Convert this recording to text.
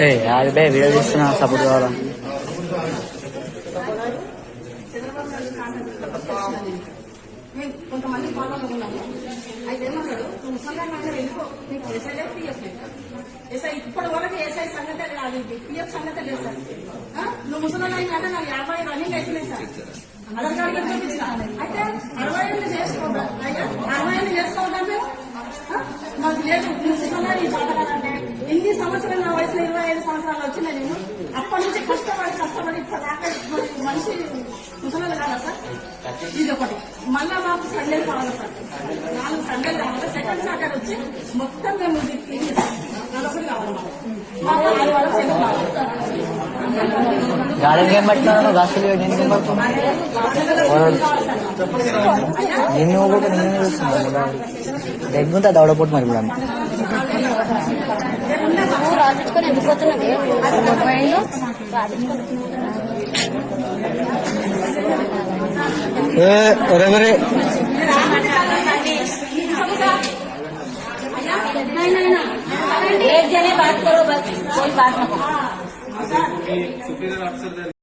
ఏ అది బే వీడియో తీస్తున్నా సపోర్ట్ కావాలా? కొంతమంది అయితే వెళ్ళిపో నీకు ఎస్ఐ లేదు పిఎఫ్ లేదు ఎస్ఐ ఇప్పటి వరకు ఎస్ఐ సంగతి అది పిఎఫ్ సంగతి లేదు సార్. నువ్వు ముసలాన్ని అంటే నాకు యాభై రన్నింగ్ అయిపోయినాయి సార్. ఆధార్ కార్డు కూడా అయితే అరవై ఏళ్ళు చేసుకోవడం అయ్యా అరవై ఏళ్ళు చేసుకోవడం మీరు? ఆ? మాకు లేదు. నువ్వు ముసలాన్ని చదవాలంటే ఎన్ని సంవత్సరాలు నా వయసులో ఇరవై ఐదు సంవత్సరాలు వచ్చినా నేను అప్పటి నుంచి కష్టపడి కష్టపడి ఇప్పుడు దాకా మనిషి ముసలాలు కాదా సార్? ఇది ఒకటి. మళ్ళా మాకు సండే కావాలి సార్. నాలుగు సండే కావాలి. సెకండ్ సాటర్ వచ్చి మొత్తం మేము ఇది క్లీన్ చేస్తాం అదొకటి కావాలి గాలికి ఏం పట్టినావు? గాసులు నేను పడుతున్నా నిన్ను కూడా నిన్ను చూస్తున్నా దగ్గుంటే దౌడపోటు మరి కూడా నువ్వు एक जने बात करो बस कोई बात नहीं। సార్